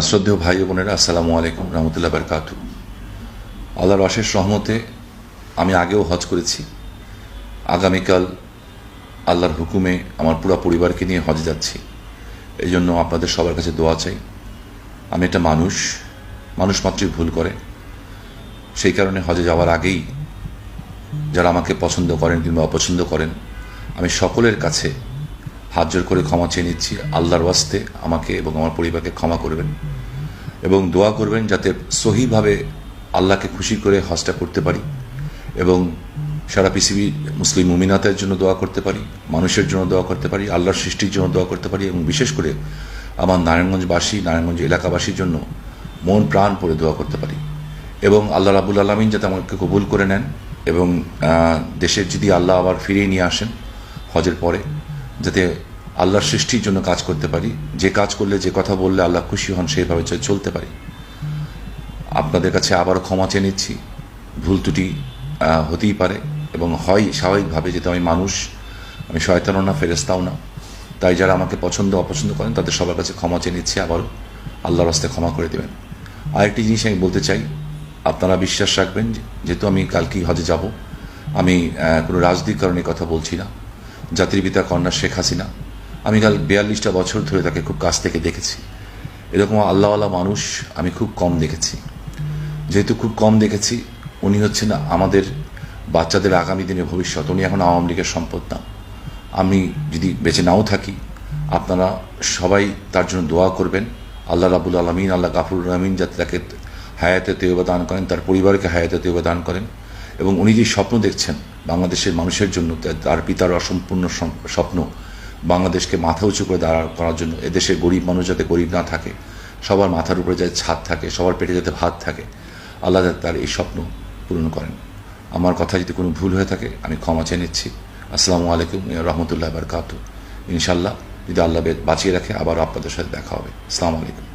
শ্রদ্ধেয় ভাই বোনেরা, আসসালামু আলাইকুম রহমতুল্লাহ বারকাতু। আল্লাহর অশেষ রহমতে আমি আগেও হজ করেছি। আগামীকাল আল্লাহর হুকুমে আমার পুরো পরিবারকে নিয়ে হজে যাচ্ছি। এই জন্য আপনাদের সবার কাছে দোয়া চাই। আমি একটা মানুষ মানুষ মাত্রই ভুল করে। সেই কারণে হজে যাওয়ার আগেই যারা আমাকে পছন্দ করেন কিংবা অপছন্দ করেন, আমি সকলের কাছে হাত জোর করে ক্ষমা চেয়ে নিচ্ছি। আল্লাহর ওয়াস্তে আমাকে এবং আমার পরিবারকে ক্ষমা করবেন এবং দোয়া করবেন যাতে সহিভাবে আল্লাহকে খুশি করে হজটা করতে পারি এবং সারা পৃথিবীর মুসলিম মুমিনাতের জন্য দোয়া করতে পারি, মানুষের জন্য দোয়া করতে পারি, আল্লাহর সৃষ্টির জন্য দোয়া করতে পারি এবং বিশেষ করে আমার নারায়ণগঞ্জবাসী, নারায়ণগঞ্জ এলাকাবাসীর জন্য মন প্রাণ পড়ে দোয়া করতে পারি এবং আল্লাহ রাবুল আলমিন যাতে আমাকে কবুল করে নেন এবং দেশের যদি আল্লাহ আবার ফিরিয়ে নিয়ে আসেন হজের পরে যাতে আল্লাহর সৃষ্টির জন্য কাজ করতে পারি। যে কাজ করলে যে কথা বললে আল্লাহ খুশি হন, সেইভাবে চলতে পারি। আপনাদের কাছে আবারও ক্ষমা চেয়ে নিচ্ছি। ভুল ত্রুটি হতেই পারে এবং হয় স্বাভাবিকভাবে যেহেতু আমি মানুষ, আমি শয়তানও না ফেরেস্তাও না। তাই যারা আমাকে পছন্দ, অপছন্দ করেন, তাদের সবার কাছে ক্ষমা চেয়ে নিচ্ছি আবারও। আল্লাহর রাস্তায় ক্ষমা করে দেবেন। আরেকটি জিনিস আমি বলতে চাই, আপনারা বিশ্বাস রাখবেন যেহেতু আমি কালকেই হজে যাব, আমি কোনো রাজনৈতিক কারণে কথা বলছি না। জাতির পিতা কন্যা শেখ হাসিনা। আমি কাল বিয়াল্লিশটা বছর ধরে তাকে খুব কাছ থেকে দেখেছি। এরকম আল্লাহওয়ালা মানুষ আমি খুব কম দেখেছি। যেহেতু খুব কম দেখেছি, উনি হচ্ছেন আমাদের বাচ্চাদের আগামী দিনে ভবিষ্যৎ। উনি এখন আওয়ামী লীগের সম্পদ না। আমি যদি বেঁচে নাও থাকি, আপনারা সবাই তার জন্য দোয়া করবেন। আল্লাহ রাবুল আলমিন, আল্লাহ গাফুর রহমিন যাতে তাকে হায়াতে তেবা দান করেন, তার পরিবারকে হায়াতে তেবা দান করেন। এবং উনি যে স্বপ্ন দেখছেন বাংলাদেশের মানুষের জন্য তার পিতার অসম্পূর্ণ স্বপ্ন বাংলাদেশকে মাথা উঁচু করে দাঁড়া করার জন্য, এদেশের গরিব মানুষ যাতে গরিব না থাকে, সবার মাথার উপরে যাতে ছাদ থাকে, সবার পেটে যাতে ভাত থাকে, আল্লাহ তার এই স্বপ্ন পূরণ করেন। আমার কথা যদি কোনো ভুল হয়ে থাকে, আমি ক্ষমা চেয়ে নিচ্ছি। আসসালামু আলাইকুম রহমতুল্লাহ বারকাত ইনশাল্লাহ যদি আল্লাহ বাঁচিয়ে রাখে আবার আপনাদের সাথে দেখা হবে। আসসালামু আলাইকুম।